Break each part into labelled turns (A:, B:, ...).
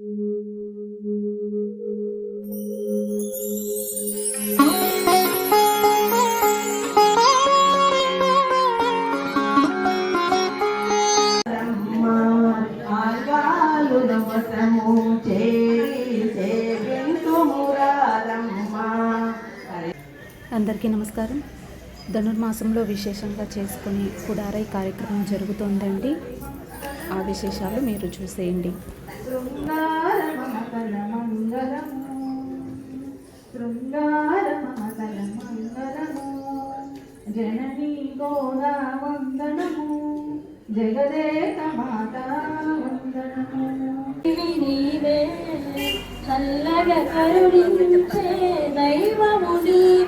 A: అందరికీ నమస్కారం. ధనుర్మాసంలో విశేషంగా చేసుకునే కుడారై కార్యక్రమం జరుగుతోందండి. ఆ విశేషాలు మీరు చూసేయండి.
B: శృంగారమమకల మంగళము శృంగారమమకల మంగళము జననీ గోదా వందనము జగదేక మాతా వందనము
C: నీవే చల్లగా కరుణించే దైవము నీవే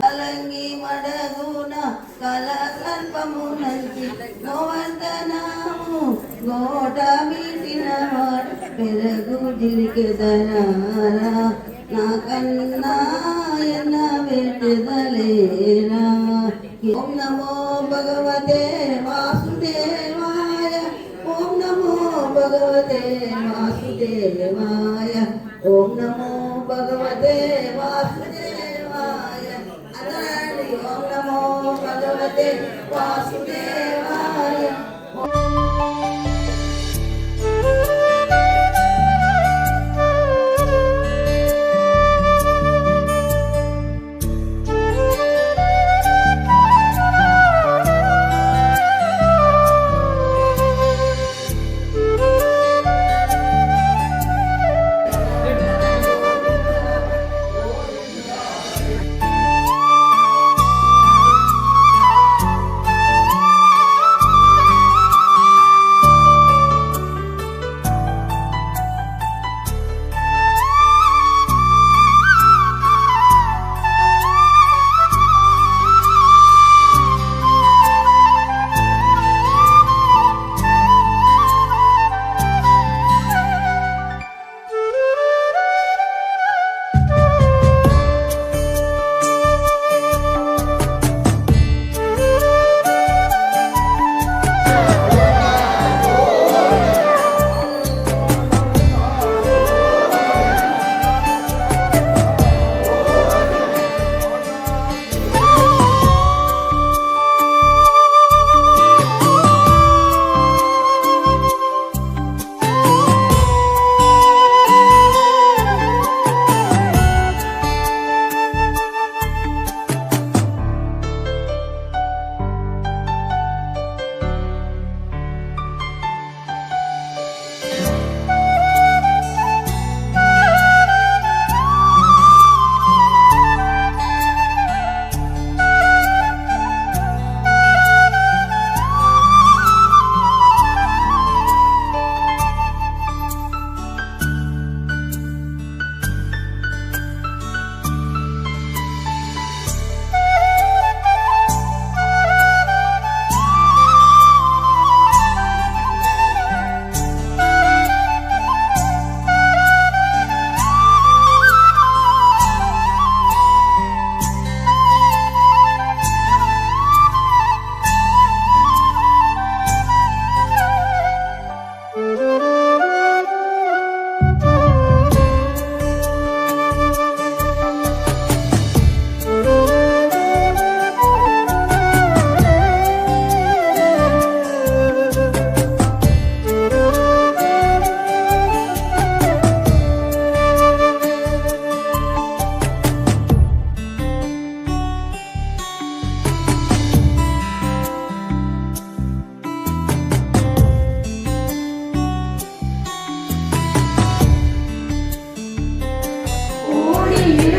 B: కలంగి మడగున కల సర్పము నంచి గోవర్ధనము గోట మీటిన వాడు పెరగు జిలికెదనారా నా కన్నా ఎన్న పెట్టదలేరా ఓం నమో భగవతే వాసుదేవ వాసుదేవాయ ఓం నమో భగవతే వాసుదేవాయ అతడి ఓం నమో భగవతే వాసుదేవాయ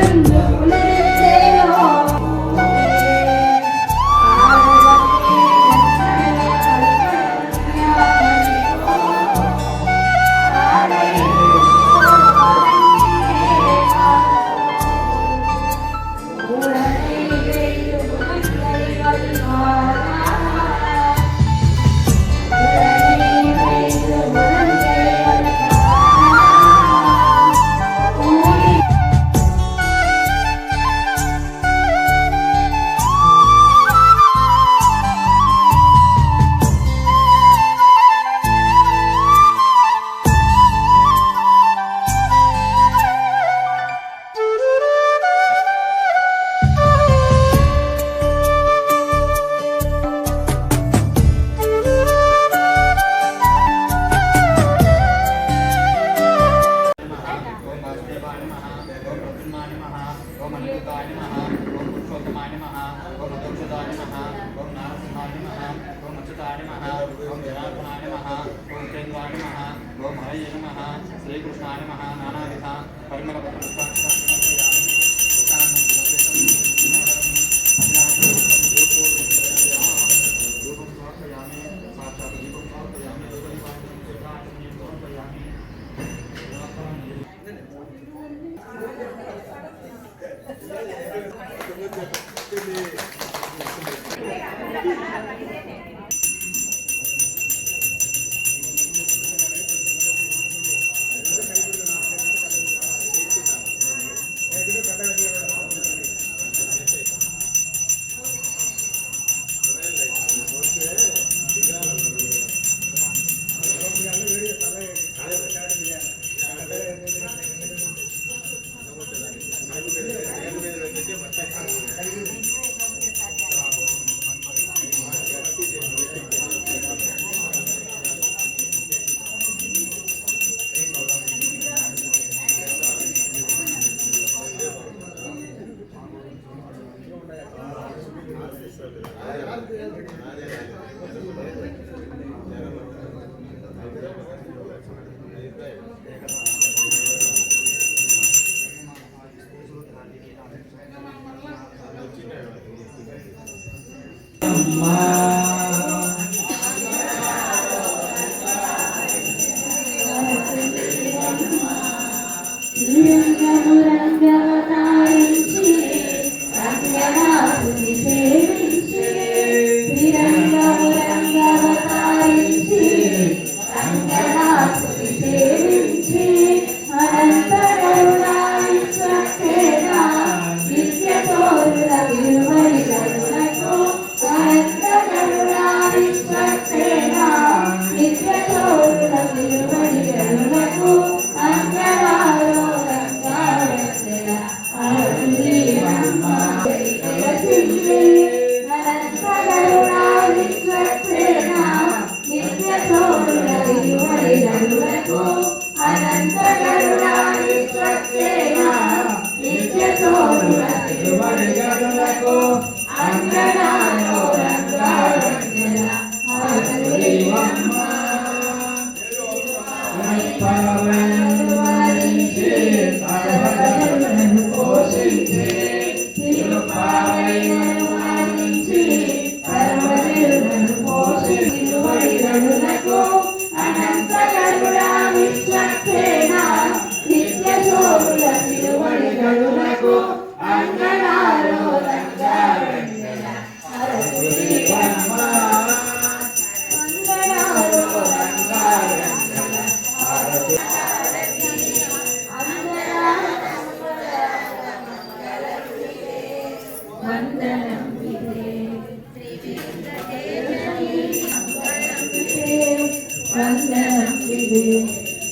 C: தொடர்ந்து श्रीकृष्णाय नमः। गोमहय नमः। श्रीकृष्णाय नमः। नानाविधा। परिमलपत्रमुक्ताक्षराणि Yeah, yeah, yeah. విశ్వసేన నిత్య శోభుల తిరుమణి గడులకు అంగనాలో వందనం వందనం